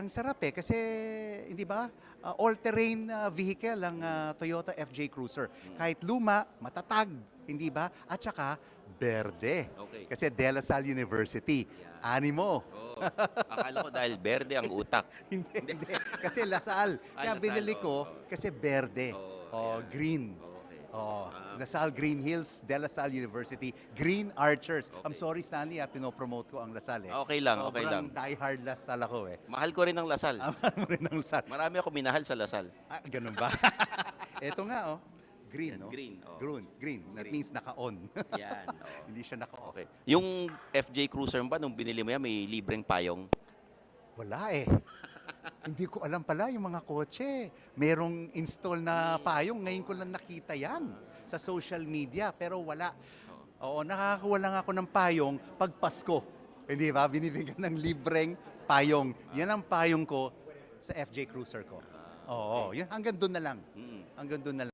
Ang sarap eh kasi hindi ba uh, all-terrain uh, vehicle ang uh, Toyota FJ Cruiser. Kahit luma, matatag, hindi ba? At saka berde. Okay. Kasi De La Salle University. Animo. Oo. Akala ko dahil berde ang utak. hindi, hindi. Kasi Lasal. Ah, Kaya Lasal, binili ko oo. kasi berde. Oo, Oh, ayan. green. Okay. Oh, Ah. Lasal Green Hills, De La Salle University, Green Archers. I'm Okay. sorry, Stanley, ah, pinopromote ko ang Lasal eh. Okay lang, okay Sobrang lang. die-hard Lasal ako eh. Mahal ko rin ang Lasal. Ama mo rin ang Lasal. Marami ako minahal sa Lasal. Ah, ganun ba? Ito nga, oh. Green, no? Green, oh. Green, green. That Green. means naka-on. Yan. oo. Hindi siya naka-off. Okay. Yung FJ Cruiser ba, nung binili mo yan, may libreng payong? Wala eh. Hindi ko alam pala yung mga kotse. Merong install na payong. Ngayon ko lang nakita yan sa social media. Pero wala. Oo, nakakakuha lang ako ng payong pag Pasko. Hindi ba? Binibigyan ng libreng payong. Yan ang payong ko sa FJ Cruiser ko. Oo, yun, hanggang doon na lang. Mm. Hanggang doon na lang.